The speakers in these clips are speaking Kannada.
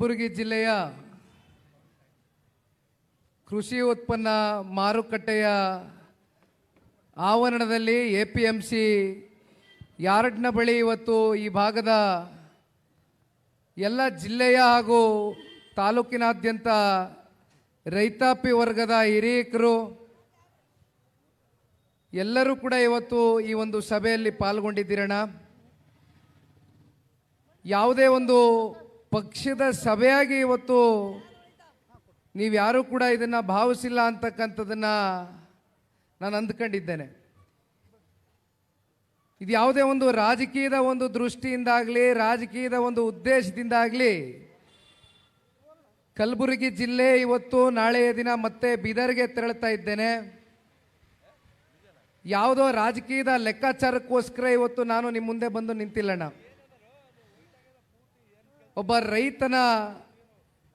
ಕಲಬುರಗಿ ಜಿಲ್ಲೆಯ ಕೃಷಿ ಉತ್ಪನ್ನ ಮಾರುಕಟ್ಟೆಯ ಆವರಣದಲ್ಲಿ ಎ ಪಿ ಎಂ ಸಿ ಯಾರ್ಡ್ನ ಬಳಿ ಇವತ್ತು ಈ ಭಾಗದ ಎಲ್ಲ ಜಿಲ್ಲೆಯ ಹಾಗೂ ತಾಲೂಕಿನಾದ್ಯಂತ ರೈತಾಪಿ ವರ್ಗದ ಹಿರಿಯಕರು, ಎಲ್ಲರೂ ಕೂಡ ಇವತ್ತು ಈ ಒಂದು ಸಭೆಯಲ್ಲಿ ಪಾಲ್ಗೊಂಡಿದ್ದೀರಣ್ಣ. ಯಾವುದೇ ಒಂದು ಪಕ್ಷದ ಸಭೆಯಾಗಿ ಇವತ್ತು ನೀವು ಯಾರೂ ಕೂಡ ಇದನ್ನ ಭಾವಿಸಿಲ್ಲ ಅಂತಕ್ಕಂಥದ್ದನ್ನು ನಾನು ಅಂದ್ಕೊಂಡಿದ್ದೇನೆ. ಇದು ಯಾವುದೇ ಒಂದು ರಾಜಕೀಯದ ಒಂದು ದೃಷ್ಟಿಯಿಂದಾಗಲಿ, ರಾಜಕೀಯದ ಒಂದು ಉದ್ದೇಶದಿಂದಾಗಲಿ, ಕಲಬುರಗಿ ಜಿಲ್ಲೆ ಇವತ್ತು ನಾಳೆಯ ದಿನ ಮತ್ತೆ ಬೀದರ್ಗೆ ತೆರಳುತ್ತಾ ಇದ್ದೇನೆ. ಯಾವುದೋ ರಾಜಕೀಯದ ಲೆಕ್ಕಾಚಾರಕ್ಕೋಸ್ಕರ ಇವತ್ತು ನಾನು ನಿಮ್ಮ ಮುಂದೆ ಬಂದು ನಿಂತಿಲ್ಲಣ್ಣ. ಒಬ್ಬ ರೈತನ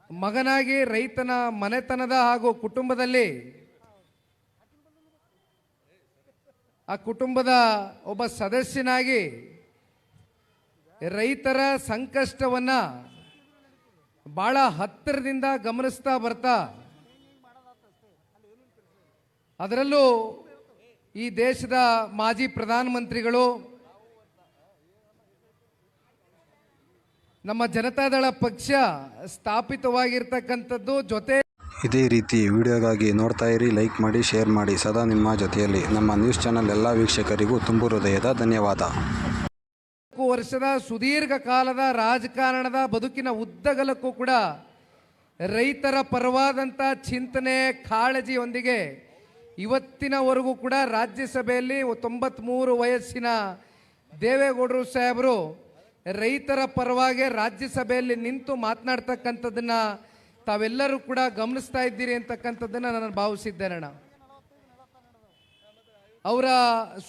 ಮಗನಾಗಿ, ರೈತನ ಮನೆತನದ ಹಾಗೂ ಕುಟುಂಬದಲ್ಲಿ ಆ ಕುಟುಂಬದ ಒಬ್ಬ ಸದಸ್ಯನಾಗಿ ರೈತರ ಸಂಕಷ್ಟವನ್ನ ಬಹಳ ಹತ್ತಿರದಿಂದ ಗಮನಿಸ್ತಾ ಬರ್ತಾ, ಅದರಲ್ಲೂ ಈ ದೇಶದ ಮಾಜಿ ಪ್ರಧಾನಮಂತ್ರಿಗಳು ನಮ್ಮ ಜನತಾದಳ ಪಕ್ಷ ಸ್ಥಾಪಿತವಾಗಿರ್ತಕ್ಕಂಥದ್ದು ಜೊತೆ ಇದೇ ರೀತಿ ವಿಡಿಯೋಗಾಗಿ ನೋಡ್ತಾ ಇರಿ ಲೈಕ್ ಮಾಡಿ ಶೇರ್ ಮಾಡಿ. ಸದಾ ನಿಮ್ಮ ಜೊತೆಯಲ್ಲಿ. ನಮ್ಮ ನ್ಯೂಸ್ ಚಾನಲ್ ಎಲ್ಲ ವೀಕ್ಷಕರಿಗೂ ತುಂಬು ಹೃದಯದ ಧನ್ಯವಾದ. ನಾಲ್ಕು ವರ್ಷದ ಸುದೀರ್ಘ ಕಾಲದ ರಾಜಕಾರಣದ ಬದುಕಿನ ಉದ್ದಗಲಕ್ಕೂ ಕೂಡ ರೈತರ ಪರವಾದಂಥ ಚಿಂತನೆ ಕಾಳಜಿಯೊಂದಿಗೆ ಇವತ್ತಿನವರೆಗೂ ಕೂಡ ರಾಜ್ಯಸಭೆಯಲ್ಲಿ ತೊಂಬತ್ಮೂರು ವಯಸ್ಸಿನ ದೇವೇಗೌಡರು ಸಾಹೇಬರು ರೈತರ ಪರವಾಗಿ ರಾಜ್ಯಸಭೆಯಲ್ಲಿ ನಿಂತು ಮಾತನಾಡ್ತಕ್ಕಂಥದ್ದನ್ನ ತಾವೆಲ್ಲರೂ ಕೂಡ ಗಮನಿಸ್ತಾ ಇದ್ದೀರಿ ಅಂತಕ್ಕಂಥದ್ದನ್ನ ನಾನು ಭಾವಿಸಿದ್ದೇನಣ್ಣ. ಅವರ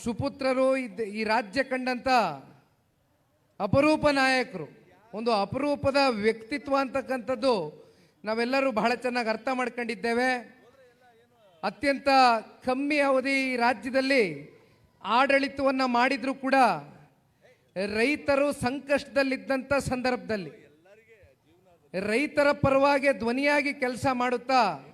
ಸುಪುತ್ರರು ಈ ರಾಜ್ಯ ಕಂಡಂಥ ಅಪರೂಪ ನಾಯಕರು, ಒಂದು ಅಪರೂಪದ ವ್ಯಕ್ತಿತ್ವ ಅಂತಕ್ಕಂಥದ್ದು ನಾವೆಲ್ಲರೂ ಬಹಳ ಚೆನ್ನಾಗಿ ಅರ್ಥ ಮಾಡ್ಕೊಂಡಿದ್ದೇವೆ. ಅತ್ಯಂತ ಕಮ್ಮಿ ಅವಧಿ ರಾಜ್ಯದಲ್ಲಿ ಆಡಳಿತವನ್ನು ಮಾಡಿದರೂ ಕೂಡ ರೈತರು ಸಂಕಷ್ಟದಲ್ಲಿದ್ದಂಥ ಸಂದರ್ಭದಲ್ಲಿ ರೈತರ ಪರವಾಗಿ ಧ್ವನಿಯಾಗಿ ಕೆಲಸ ಮಾಡುತ್ತಾ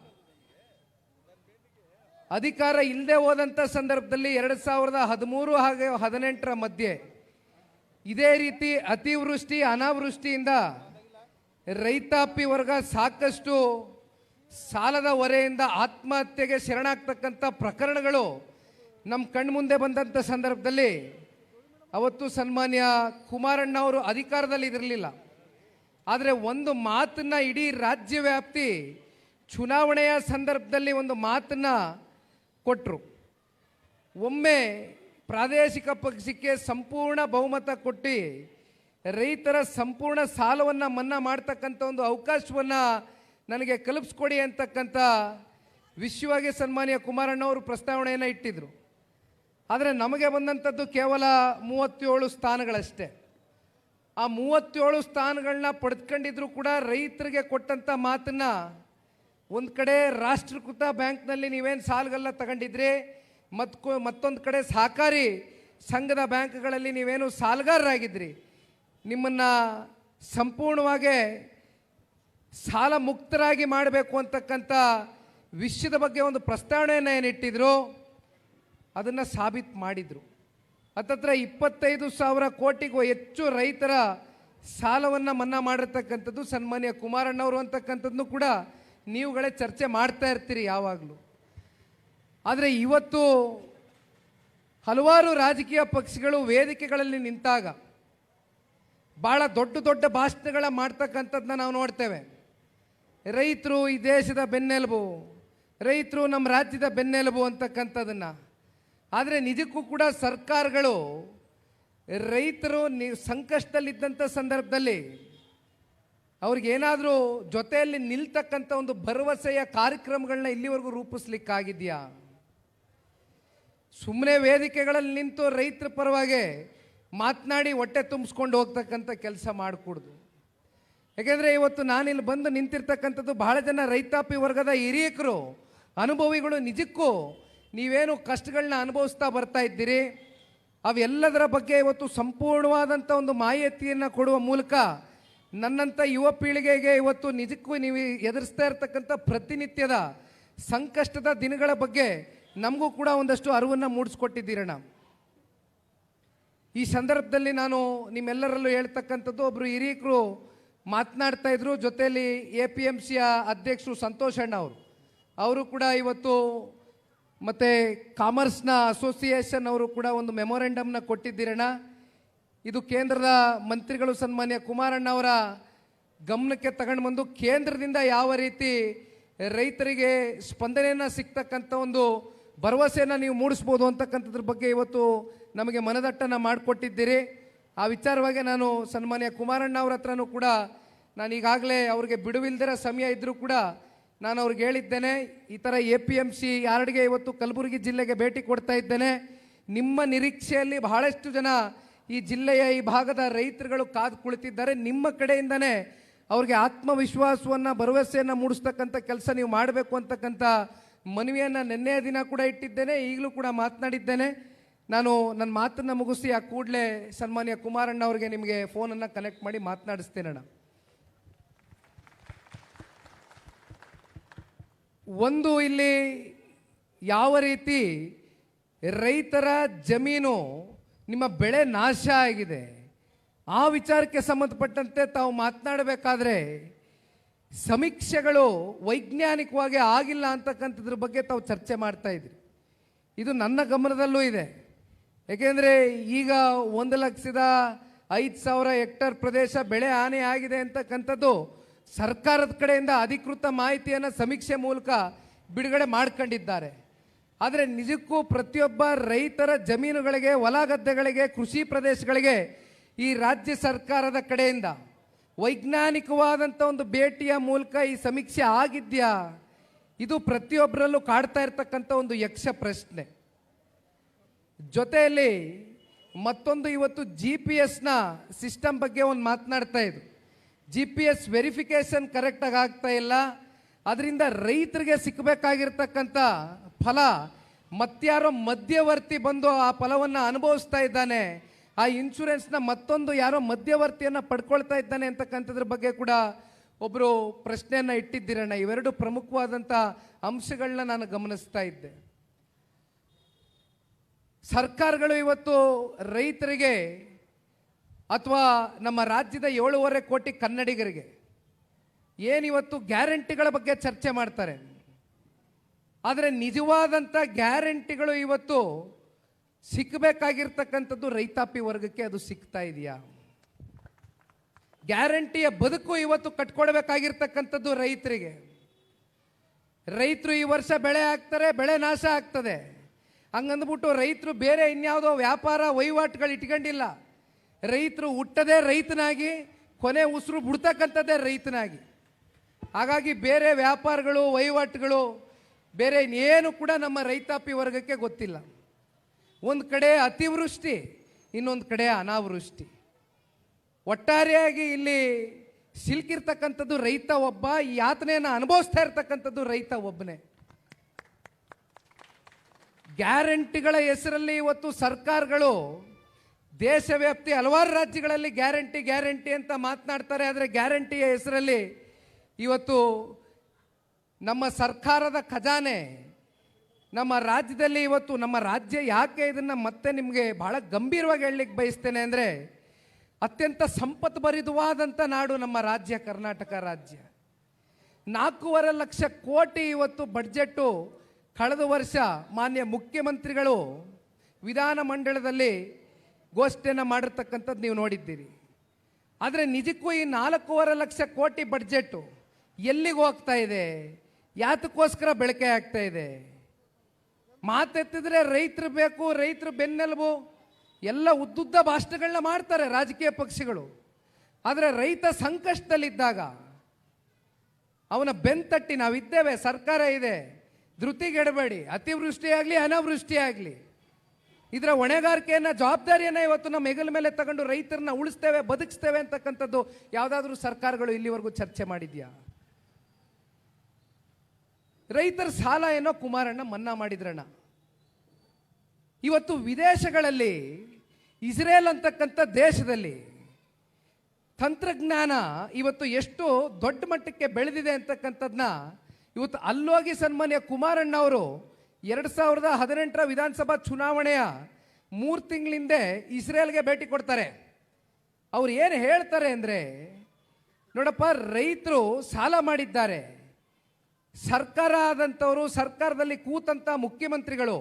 ಅಧಿಕಾರ ಇಲ್ಲದೆ ಹೋದಂಥ ಸಂದರ್ಭದಲ್ಲಿ ಎರಡು ಸಾವಿರದ ಹದಿಮೂರು ಹಾಗೆ ಹದಿನೆಂಟರ ಮಧ್ಯೆ ಇದೇ ರೀತಿ ಅತಿವೃಷ್ಟಿ, ಅನಾವೃಷ್ಟಿಯಿಂದ ರೈತಾಪಿ ವರ್ಗ ಸಾಕಷ್ಟು ಸಾಲದ ಹೊರೆಯಿಂದ ಆತ್ಮಹತ್ಯೆಗೆ ಶರಣಾಗ್ತಕ್ಕಂಥ ಪ್ರಕರಣಗಳು ನಮ್ಮ ಕಣ್ಮುಂದೆ ಬಂದಂಥ ಸಂದರ್ಭದಲ್ಲಿ ಅವತ್ತು ಸನ್ಮಾನ್ಯ ಕುಮಾರಣ್ಣ ಅವರು ಅಧಿಕಾರದಲ್ಲಿ ಇರಲಿಲ್ಲ ಆದರೆ ಒಂದು ಮಾತನ್ನ ಇಡೀ ರಾಜ್ಯ ವ್ಯಾಪ್ತಿ ಚುನಾವಣೆಯ ಸಂದರ್ಭದಲ್ಲಿ ಒಂದು ಮಾತನ್ನ ಕೊಟ್ಟರು ಒಮ್ಮೆ ಪ್ರಾದೇಶಿಕ ಪಕ್ಷಕ್ಕೆ ಸಂಪೂರ್ಣ ಬಹುಮತ ಕೊಟ್ಟು ರೈತರ ಸಂಪೂರ್ಣ ಸಾಲವನ್ನು ಮನ್ನಾ ಮಾಡ್ತಕ್ಕಂಥ ಒಂದು ಅವಕಾಶವನ್ನು ನನಗೆ ಕಲ್ಪಿಸ್ಕೊಡಿ ಅಂತಕ್ಕಂಥ ವಿಶ್ವವಾಗಿ ಸನ್ಮಾನ್ಯ ಕುಮಾರಣ್ಣವರು ಪ್ರಸ್ತಾವನೆಯನ್ನು ಇಟ್ಟಿದ್ರು. ಆದರೆ ನಮಗೆ ಬಂದಂಥದ್ದು ಕೇವಲ ಮೂವತ್ತೇಳು ಸ್ಥಾನಗಳಷ್ಟೇ. ಆ ಮೂವತ್ತೇಳು ಸ್ಥಾನಗಳನ್ನ ಪಡೆದುಕೊಂಡಿದ್ರು ಕೂಡ ರೈತರಿಗೆ ಕೊಟ್ಟಂಥ ಮಾತನ್ನ ಒಂದು ಕಡೆ ರಾಷ್ಟ್ರೀಕೃತ ಬ್ಯಾಂಕ್ನಲ್ಲಿ ನೀವೇನು ಸಾಲಗಲ್ಲ ತಗೊಂಡಿದ್ರಿ, ಮತ್ ಮತ್ತೊಂದು ಕಡೆ ಸಹಕಾರಿ ಸಂಘದ ಬ್ಯಾಂಕ್ಗಳಲ್ಲಿ ನೀವೇನು ಸಾಲಗಾರರಾಗಿದ್ರಿ. ನಿಮ್ಮನ್ನು ಸಂಪೂರ್ಣವಾಗಿ ಸಾಲ ಮುಕ್ತರಾಗಿ ಮಾಡಬೇಕು ಅಂತಕ್ಕಂಥ ವಿಷಯದ ಬಗ್ಗೆ ಒಂದು ಪ್ರಸ್ತಾವನೆಯನ್ನು ಏನಿಟ್ಟಿದ್ರು. ಅದನ್ನು ಸಾಬೀತು ಮಾಡಿದರು. ಹತ್ತತ್ರ ಇಪ್ಪತ್ತೈದು ಸಾವಿರ ಕೋಟಿಗೂ ಹೆಚ್ಚು ರೈತರ ಸಾಲವನ್ನು ಮನ್ನಾ ಮಾಡಿರ್ತಕ್ಕಂಥದ್ದು ಸನ್ಮಾನ್ಯ ಕುಮಾರಣ್ಣವರು ಅಂತಕ್ಕಂಥದ್ದು ಕೂಡ ನೀವುಗಳೇ ಚರ್ಚೆ ಮಾಡ್ತಾ ಇರ್ತೀರಿ ಯಾವಾಗಲೂ. ಆದರೆ ಇವತ್ತು ಹಲವಾರು ರಾಜಕೀಯ ಪಕ್ಷಗಳು ವೇದಿಕೆಗಳಲ್ಲಿ ನಿಂತಾಗ ಭಾಳ ದೊಡ್ಡ ದೊಡ್ಡ ಭಾಷಣಗಳ ಮಾಡ್ತಕ್ಕಂಥದ್ದನ್ನ ನಾವು ನೋಡ್ತೇವೆ. ರೈತರು ಈ ದೇಶದ ಬೆನ್ನೆಲುಬು, ರೈತರು ನಮ್ಮ ರಾಜ್ಯದ ಬೆನ್ನೆಲುಬು ಅಂತಕ್ಕಂಥದ್ದನ್ನ ಆದರೆ ನಿಜಕ್ಕೂ ಕೂಡ ಸರ್ಕಾರಗಳು ರೈತರು ನಿ ಸಂಕಷ್ಟದಲ್ಲಿದ್ದಂಥ ಸಂದರ್ಭದಲ್ಲಿ ಅವ್ರಿಗೇನಾದರೂ ಜೊತೆಯಲ್ಲಿ ನಿಲ್ತಕ್ಕಂಥ ಒಂದು ಭರವಸೆಯ ಕಾರ್ಯಕ್ರಮಗಳನ್ನ ಇಲ್ಲಿವರೆಗೂ ರೂಪಿಸ್ಲಿಕ್ಕಾಗಿದೆಯಾ? ಸುಮ್ಮನೆ ವೇದಿಕೆಗಳಲ್ಲಿ ನಿಂತು ರೈತರ ಪರವಾಗಿ ಮಾತನಾಡಿ ಹೊಟ್ಟೆ ತುಂಬಿಸ್ಕೊಂಡು ಹೋಗ್ತಕ್ಕಂಥ ಕೆಲಸ ಮಾಡಿಕೊಡ್ದು. ಯಾಕೆಂದರೆ ಇವತ್ತು ನಾನಿಲ್ಲಿ ಬಂದು ನಿಂತಿರ್ತಕ್ಕಂಥದ್ದು ಬಹಳ ಜನ ರೈತಾಪಿ ವರ್ಗದ ಹಿರಿಯಕರು, ಅನುಭವಿಗಳು ನಿಜಕ್ಕೂ ನೀವೇನು ಕಷ್ಟಗಳನ್ನ ಅನುಭವಿಸ್ತಾ ಬರ್ತಾ ಇದ್ದೀರಿ? ಅವೆಲ್ಲದರ ಬಗ್ಗೆ ಇವತ್ತು ಸಂಪೂರ್ಣವಾದಂಥ ಒಂದು ಮಾಹಿತಿಯನ್ನು ಕೊಡುವ ಮೂಲಕ ನನ್ನಂಥ ಯುವ ಪೀಳಿಗೆಗೆ ಇವತ್ತು ನಿಜಕ್ಕೂ ನೀವು ಎದುರಿಸ್ತಾ ಇರತಕ್ಕಂಥ ಪ್ರತಿನಿತ್ಯದ ಸಂಕಷ್ಟದ ದಿನಗಳ ಬಗ್ಗೆ ನಮಗೂ ಕೂಡ ಒಂದಷ್ಟು ಅರಿವನ್ನು ಮೂಡಿಸ್ಕೊಟ್ಟಿದ್ದೀರಣ್ಣ. ಈ ಸಂದರ್ಭದಲ್ಲಿ ನಾನು ನಿಮ್ಮೆಲ್ಲರಲ್ಲೂ ಹೇಳ್ತಕ್ಕಂಥದ್ದು ಒಬ್ಬರು ಹಿರಿಯಕರು ಮಾತನಾಡ್ತಾ ಇದ್ರು, ಜೊತೆಯಲ್ಲಿ ಎ ಪಿ ಎಂ ಸಿಯ ಅಧ್ಯಕ್ಷರು ಸಂತೋಷ್ ಅಣ್ಣ ಅವರು. ಅವರು ಕೂಡ ಇವತ್ತು ಮತ್ತು ಕಾಮರ್ಸ್ನ ಅಸೋಸಿಯೇಷನ್ ಅವರು ಕೂಡ ಒಂದು ಮೆಮೊರೆಂಡಮ್ನ ಕೊಟ್ಟಿದ್ದೀರಣ್ಣ. ಇದು ಕೇಂದ್ರದ ಮಂತ್ರಿಗಳು ಸನ್ಮಾನ್ಯ ಕುಮಾರಣ್ಣ ಅವರ ಗಮನಕ್ಕೆ ತಗೊಂಡು ಬಂದು ಕೇಂದ್ರದಿಂದ ಯಾವ ರೀತಿ ರೈತರಿಗೆ ಸ್ಪಂದನೆಯನ್ನು ಸಿಗ್ತಕ್ಕಂಥ ಒಂದು ಭರವಸೆಯನ್ನು ನೀವು ಮೂಡಿಸ್ಬೋದು ಅಂತಕ್ಕಂಥದ್ರ ಬಗ್ಗೆ ಇವತ್ತು ನಮಗೆ ಮನದಟ್ಟನ್ನು ಮಾಡಿಕೊಟ್ಟಿದ್ದೀರಿ. ಆ ವಿಚಾರವಾಗಿ ನಾನು ಸನ್ಮಾನ್ಯ ಕುಮಾರಣ್ಣ ಅವ್ರ ಹತ್ರನೂ ಕೂಡ ನಾನು ಈಗಾಗಲೇ ಅವ್ರಿಗೆ ಬಿಡುವಿಲ್ದಿರೋ ಸಮಯ ಇದ್ದರೂ ಕೂಡ ನಾನು ಅವ್ರಿಗೆ ಹೇಳಿದ್ದೇನೆ, ಈ ಥರ ಎ ಪಿ ಎಂ ಸಿ ಯಾರ್ಡ್ಗೆ ಇವತ್ತು ಕಲಬುರಗಿ ಜಿಲ್ಲೆಗೆ ಭೇಟಿ ಕೊಡ್ತಾ ಇದ್ದೇನೆ. ನಿಮ್ಮ ನಿರೀಕ್ಷೆಯಲ್ಲಿ ಬಹಳಷ್ಟು ಜನ ಈ ಜಿಲ್ಲೆಯ ಈ ಭಾಗದ ರೈತರುಗಳು ಕಾದು ಕುಳಿತಿದ್ದಾರೆ. ನಿಮ್ಮ ಕಡೆಯಿಂದನೇ ಅವ್ರಿಗೆ ಆತ್ಮವಿಶ್ವಾಸವನ್ನು, ಭರವಸೆಯನ್ನು ಮೂಡಿಸ್ತಕ್ಕಂಥ ಕೆಲಸ ನೀವು ಮಾಡಬೇಕು ಅಂತಕ್ಕಂಥ ಮನವಿಯನ್ನು ನಿನ್ನೆಯ ದಿನ ಕೂಡ ಇಟ್ಟಿದ್ದೇನೆ, ಈಗಲೂ ಕೂಡ ಮಾತನಾಡಿದ್ದೇನೆ. ನಾನು ನನ್ನ ಮಾತನ್ನು ಮುಗಿಸಿ ಆ ಕೂಡಲೇ ಸನ್ಮಾನ್ಯ ಕುಮಾರಣ್ಣ ಅವರಿಗೆ ನಿಮಗೆ ಫೋನನ್ನು ಕನೆಕ್ಟ್ ಮಾಡಿ ಮಾತನಾಡಿಸ್ತೇನಣ್ಣ ಒಂದು ಇಲ್ಲಿ ಯಾವ ರೀತಿ ರೈತರ ಜಮೀನು ನಿಮ್ಮ ಬೆಳೆ ನಾಶ ಆಗಿದೆ, ಆ ವಿಚಾರಕ್ಕೆ ಸಂಬಂಧಪಟ್ಟಂತೆ ತಾವು ಮಾತನಾಡಬೇಕಾದ್ರೆ ಸಮೀಕ್ಷೆಗಳು ವೈಜ್ಞಾನಿಕವಾಗಿ ಆಗಿಲ್ಲ ಅಂತಕ್ಕಂಥದ್ರ ಬಗ್ಗೆ ತಾವು ಚರ್ಚೆ ಮಾಡ್ತಾ ಇದ್ರಿ ಇದು ನನ್ನ ಗಮನದಲ್ಲೂ ಇದೆ. ಏಕೆಂದರೆ ಈಗ ಒಂದು ಲಕ್ಷದ ಐದು ಸಾವಿರ ಹೆಕ್ಟರ್ ಪ್ರದೇಶ ಬೆಳೆ ಹಾನಿ ಆಗಿದೆ ಅಂತಕ್ಕಂಥದ್ದು ಸರ್ಕಾರದ ಕಡೆಯಿಂದ ಅಧಿಕೃತ ಮಾಹಿತಿಯನ್ನು ಸಮೀಕ್ಷೆ ಮೂಲಕ ಬಿಡುಗಡೆ ಮಾಡ್ಕೊಂಡಿದ್ದಾರೆ. ಆದರೆ ನಿಜಕ್ಕೂ ಪ್ರತಿಯೊಬ್ಬ ರೈತರ ಜಮೀನುಗಳಿಗೆ, ಹೊಲ ಗದ್ದೆಗಳಿಗೆ, ಕೃಷಿ ಪ್ರದೇಶಗಳಿಗೆ ಈ ರಾಜ್ಯ ಸರ್ಕಾರದ ಕಡೆಯಿಂದ ವೈಜ್ಞಾನಿಕವಾದಂಥ ಒಂದು ಭೇಟಿಯ ಮೂಲಕ ಈ ಸಮೀಕ್ಷೆ ಆಗಿದೆಯಾ? ಇದು ಪ್ರತಿಯೊಬ್ಬರಲ್ಲೂ ಕಾಡ್ತಾ ಇರ್ತಕ್ಕಂಥ ಒಂದು ಯಕ್ಷ ಪ್ರಶ್ನೆ. ಜೊತೆಯಲ್ಲಿ ಮತ್ತೊಂದು ಇವತ್ತು ಜಿ ಪಿ ಎಸ್ನ ಸಿಸ್ಟಮ್ ಬಗ್ಗೆ ಒಂದು ಮಾತನಾಡ್ತಾ ಇದ್ರು. ಜಿ ಪಿ ಎಸ್ ವೆರಿಫಿಕೇಶನ್ ಕರೆಕ್ಟಾಗಿ ಆಗ್ತಾ ಇಲ್ಲ. ಅದರಿಂದ ರೈತರಿಗೆ ಸಿಕ್ಕಬೇಕಾಗಿರ್ತಕ್ಕಂಥ ಫಲ ಮತ್ತಾರೋ ಮಧ್ಯವರ್ತಿ ಬಂದು ಆ ಫಲವನ್ನು ಅನುಭವಿಸ್ತಾ ಇದ್ದಾನೆ. ಆ ಇನ್ಶೂರೆನ್ಸ್ನ ಮತ್ತೊಂದು ಯಾರೋ ಮಧ್ಯವರ್ತಿಯನ್ನು ಪಡ್ಕೊಳ್ತಾ ಇದ್ದಾನೆ ಅಂತಕ್ಕಂಥದ್ರ ಬಗ್ಗೆ ಕೂಡ ಒಬ್ಬರು ಪ್ರಶ್ನೆಯನ್ನು ಇಟ್ಟಿದ್ದೀರಣ್ಣ. ಇವೆರಡು ಪ್ರಮುಖವಾದಂಥ ಅಂಶಗಳನ್ನ ನಾನು ಗಮನಿಸ್ತಾ ಇದ್ದೆ. ಸರ್ಕಾರಗಳು ಇವತ್ತು ರೈತರಿಗೆ ಅಥವಾ ನಮ್ಮ ರಾಜ್ಯದ ಏಳೂವರೆ ಕೋಟಿ ಕನ್ನಡಿಗರಿಗೆ ಏನಿವತ್ತು ಗ್ಯಾರಂಟಿಗಳ ಬಗ್ಗೆ ಚರ್ಚೆ ಮಾಡ್ತಾರೆ? ಆದರೆ ನಿಜವಾದಂಥ ಗ್ಯಾರಂಟಿಗಳು ಇವತ್ತು ಸಿಕ್ಕಬೇಕಾಗಿರ್ತಕ್ಕಂಥದ್ದು ರೈತಾಪಿ ವರ್ಗಕ್ಕೆ ಅದು ಸಿಗ್ತಾ ಇದೆಯಾ? ಗ್ಯಾರಂಟಿಯ ಬದುಕು ಇವತ್ತು ಕಟ್ಕೊಡ್ಬೇಕಾಗಿರ್ತಕ್ಕಂಥದ್ದು ರೈತರಿಗೆ. ರೈತರು ಈ ವರ್ಷ ಬೆಳೆ ಹಾಕ್ತಾರೆ, ಬೆಳೆ ನಾಶ ಆಗ್ತದೆ. ಹಂಗಂದ್ಬಿಟ್ಟು ರೈತರು ಬೇರೆ ಇನ್ಯಾವುದೋ ವ್ಯಾಪಾರ ವಹಿವಾಟುಗಳು ಇಟ್ಕೊಂಡಿಲ್ಲ. ರೈತರು ಹುಟ್ಟದೇ ರೈತನಾಗಿ, ಕೊನೆ ಉಸಿರು ಬಿಡ್ತಕ್ಕಂಥದ್ದೇ ರೈತನಾಗಿ. ಹಾಗಾಗಿ ಬೇರೆ ವ್ಯಾಪಾರಗಳು, ವಹಿವಾಟುಗಳು, ಬೇರೆ ಏನು ಕೂಡ ನಮ್ಮ ರೈತಾಪಿ ವರ್ಗಕ್ಕೆ ಗೊತ್ತಿಲ್ಲ. ಒಂದು ಕಡೆ ಅತಿವೃಷ್ಟಿ, ಇನ್ನೊಂದು ಕಡೆ ಅನಾವೃಷ್ಟಿ. ಒಟ್ಟಾರೆಯಾಗಿ ಇಲ್ಲಿ ಸಿಲ್ಕಿರ್ತಕ್ಕಂಥದ್ದು ರೈತ ಒಬ್ಬ, ಈ ಯಾತನೆಯನ್ನು ಅನುಭವಿಸ್ತಾ ಇರ್ತಕ್ಕಂಥದ್ದು ರೈತ ಒಬ್ಬನೇ. ಗ್ಯಾರಂಟಿಗಳ ಹೆಸರಲ್ಲಿ ಇವತ್ತು ಸರ್ಕಾರಗಳು ದೇಶವ್ಯಾಪ್ತಿ ಹಲವಾರು ರಾಜ್ಯಗಳಲ್ಲಿ ಗ್ಯಾರಂಟಿ ಗ್ಯಾರಂಟಿ ಅಂತ ಮಾತನಾಡ್ತಾರೆ. ಆದರೆ ಗ್ಯಾರಂಟಿಯ ಹೆಸರಲ್ಲಿ ಇವತ್ತು ನಮ್ಮ ಸರ್ಕಾರದ ಖಜಾನೆ, ನಮ್ಮ ರಾಜ್ಯದಲ್ಲಿ ಇವತ್ತು ನಮ್ಮ ರಾಜ್ಯ ಯಾಕೆ ಇದನ್ನು ಮತ್ತೆ ನಿಮಗೆ ಬಹಳ ಗಂಭೀರವಾಗಿ ಹೇಳಲಿಕ್ಕೆ ಬಯಸ್ತೇನೆ ಅಂದರೆ ಅತ್ಯಂತ ಸಂಪತ್ಭರಿತವಾದಂಥ ನಾಡು ನಮ್ಮ ರಾಜ್ಯ ಕರ್ನಾಟಕ ರಾಜ್ಯ. ನಾಲ್ಕೂವರೆ ಲಕ್ಷ ಕೋಟಿ ಇವತ್ತು ಬಡ್ಜೆಟ್ಟು ಕಳೆದ ವರ್ಷ ಮಾನ್ಯ ಮುಖ್ಯಮಂತ್ರಿಗಳು ವಿಧಾನ ಮಂಡಲದಲ್ಲಿ ಘೋಷಣೆಯನ್ನು ಮಾಡಿರ್ತಕ್ಕಂಥದ್ದು ನೀವು ನೋಡಿದ್ದೀರಿ. ಆದರೆ ನಿಜಕ್ಕೂ ಈ ನಾಲ್ಕೂವರೆ ಲಕ್ಷ ಕೋಟಿ ಬಡ್ಜೆಟ್ಟು ಎಲ್ಲಿಗೆ ಹೋಗ್ತಾ ಇದೆ? ಯಾತಕ್ಕೋಸ್ಕರ ಬಳಕೆ ಆಗ್ತಾ ಇದೆ? ಮಾತೆತ್ತಿದ್ರೆ ರೈತರು ಬೇಕು, ರೈತರು ಬೆನ್ನೆಲುಬು, ಎಲ್ಲ ಉದ್ದುದ್ದ ಭಾಷಣಗಳನ್ನ ಮಾಡ್ತಾರೆ ರಾಜಕೀಯ ಪಕ್ಷಗಳು. ಆದರೆ ರೈತ ಸಂಕಷ್ಟದಲ್ಲಿದ್ದಾಗ ಅವನ ಬೆನ್ತಟ್ಟಿ ನಾವಿದ್ದೇವೆ, ಸರ್ಕಾರ ಇದೆ. ಧೃತಿಗೆಡಬೇಡಿ, ಅತಿವೃಷ್ಟಿಯಾಗಲಿ, ಅನಾವೃಷ್ಟಿಯಾಗಲಿ. ಇದರ ಹೊಣೆಗಾರಿಕೆಯನ್ನ, ಜವಾಬ್ದಾರಿಯನ್ನ ಇವತ್ತು ನಮ್ಮ ಹೆಗಲ ಮೇಲೆ ತಗೊಂಡು ರೈತರನ್ನ ಉಳಿಸ್ತೇವೆ, ಬದುಕಿಸ್ತೇವೆ ಅಂತಕ್ಕಂಥದ್ದು ಯಾವುದಾದ್ರೂ ಸರ್ಕಾರಗಳು ಇಲ್ಲಿವರೆಗೂ ಚರ್ಚೆ ಮಾಡಿದ್ಯಾ? ರೈತರ ಸಾಲ ಏನೋ ಕುಮಾರಣ್ಣ ಮನ್ನಾ ಮಾಡಿದ್ರಣ್ಣ. ಇವತ್ತು ವಿದೇಶಗಳಲ್ಲಿ, ಇಸ್ರೇಲ್ ಅಂತಕ್ಕಂಥ ದೇಶದಲ್ಲಿ ತಂತ್ರಜ್ಞಾನ ಇವತ್ತು ಎಷ್ಟು ದೊಡ್ಡ ಮಟ್ಟಕ್ಕೆ ಬೆಳೆದಿದೆ ಅಂತಕ್ಕಂಥದ್ನ ಇವತ್ತು ಅಲ್ಲೋಗಿ ಸನ್ಮಾನ್ಯ ಕುಮಾರಣ್ಣ ಅವರು ಎರಡು ಸಾವಿರದ ಹದಿನೆಂಟರ ವಿಧಾನಸಭಾ ಚುನಾವಣೆಯ ಮೂರು ತಿಂಗಳಿಂದೆ ಇಸ್ರೇಲ್ಗೆ ಭೇಟಿ ಕೊಡ್ತಾರೆ. ಅವ್ರು ಏನು ಹೇಳ್ತಾರೆ ಅಂದರೆ, ನೋಡಪ್ಪ, ರೈತರು ಸಾಲ ಮಾಡಿದ್ದಾರೆ. ಸರ್ಕಾರ ಆದಂಥವರು, ಸರ್ಕಾರದಲ್ಲಿ ಕೂತಂಥ ಮುಖ್ಯಮಂತ್ರಿಗಳು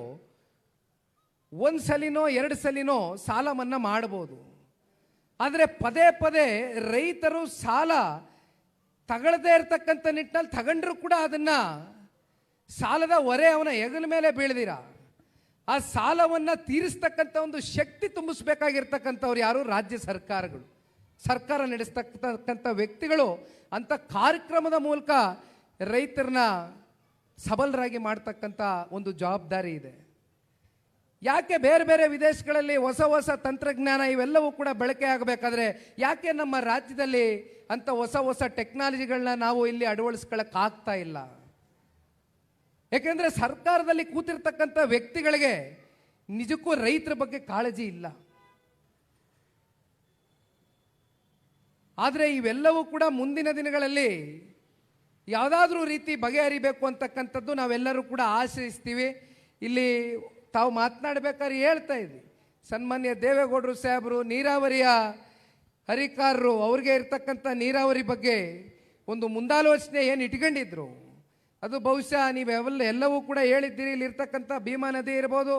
ಒಂದು ಸಲಿನೋ, ಎರಡು ಸಲಿನೋ ಸಾಲ ಮನ್ನಾ ಮಾಡ್ಬೋದು. ಆದರೆ ಪದೇ ಪದೇ ರೈತರು ಸಾಲ ತಗೊಳ್ಳದೇ ಇರತಕ್ಕಂಥ ನಿಟ್ಟಿನಲ್ಲಿ ತಗೊಂಡ್ರು ಕೂಡ ಅದನ್ನ ಸಾಲದ ಹೊರೆ ಅವನ ಹೆಗಲ ಮೇಲೆ ಬೀಳದಿರ? ಆ ಸಾಲವನ್ನು ತೀರಿಸ್ತಕ್ಕಂಥ ಒಂದು ಶಕ್ತಿ ತುಂಬಿಸ್ಬೇಕಾಗಿರ್ತಕ್ಕಂಥವ್ರು ಯಾರು? ರಾಜ್ಯ ಸರ್ಕಾರಗಳು. ಸರ್ಕಾರ ನಡೆಸ್ತಕ್ಕಂಥ ವ್ಯಕ್ತಿಗಳು ಅಂತ ಕಾರ್ಯಕ್ರಮದ ಮೂಲಕ ರೈತರನ್ನ ಸಬಲರಾಗಿ ಮಾಡ್ತಕ್ಕಂಥ ಒಂದು ಜವಾಬ್ದಾರಿ ಇದೆ. ಯಾಕೆ ಬೇರೆ ಬೇರೆ ವಿದೇಶಗಳಲ್ಲಿ ಹೊಸ ಹೊಸ ತಂತ್ರಜ್ಞಾನ ಇವೆಲ್ಲವೂ ಕೂಡ ಬಳಕೆ ಆಗಬೇಕಾದ್ರೆ ಯಾಕೆ ನಮ್ಮ ರಾಜ್ಯದಲ್ಲಿ ಅಂತ ಹೊಸ ಹೊಸ ಟೆಕ್ನಾಲಜಿಗಳನ್ನ ನಾವು ಇಲ್ಲಿ ಅಳವಡಿಸ್ಕೊಳಕ್ ಆಗ್ತಾ ಇಲ್ಲ? ಯಾಕೆಂದ್ರೆ ಸರ್ಕಾರದಲ್ಲಿ ಕೂತಿರ್ತಕ್ಕಂಥ ವ್ಯಕ್ತಿಗಳಿಗೆ ನಿಜಕ್ಕೂ ರೈತರ ಬಗ್ಗೆ ಕಾಳಜಿ ಇಲ್ಲ. ಆದರೆ ಇವೆಲ್ಲವೂ ಕೂಡ ಮುಂದಿನ ದಿನಗಳಲ್ಲಿ ಯಾವುದಾದ್ರೂ ರೀತಿ ಬಗೆಹರಿಬೇಕು ಅಂತಕ್ಕಂಥದ್ದು ನಾವೆಲ್ಲರೂ ಕೂಡ ಆಶ್ರಯಿಸ್ತೀವಿ ಇಲ್ಲಿ ತಾವು ಮಾತನಾಡಬೇಕಾದ್ರೆ ಹೇಳ್ತಾ ಇದ್ವಿ. ಸನ್ಮಾನ್ಯ ದೇವೇಗೌಡರು ಸಾಹೇಬರು, ನೀರಾವರಿಯ ಹರಿಕಾರರು ಅವ್ರಿಗೆ ಇರ್ತಕ್ಕಂಥ ನೀರಾವರಿ ಬಗ್ಗೆ ಒಂದು ಮುಂದಾಲೋಚನೆ ಏನು ಇಟ್ಕೊಂಡಿದ್ರು? ಅದು ಬಹುಶಃ ನೀವೆಲ್ಲ ಎಲ್ಲವೂ ಕೂಡ ಹೇಳಿದ್ದೀರಿ. ಇಲ್ಲಿ ಇರ್ತಕ್ಕಂಥ ಭೀಮಾ ನದಿ ಇರ್ಬೋದು,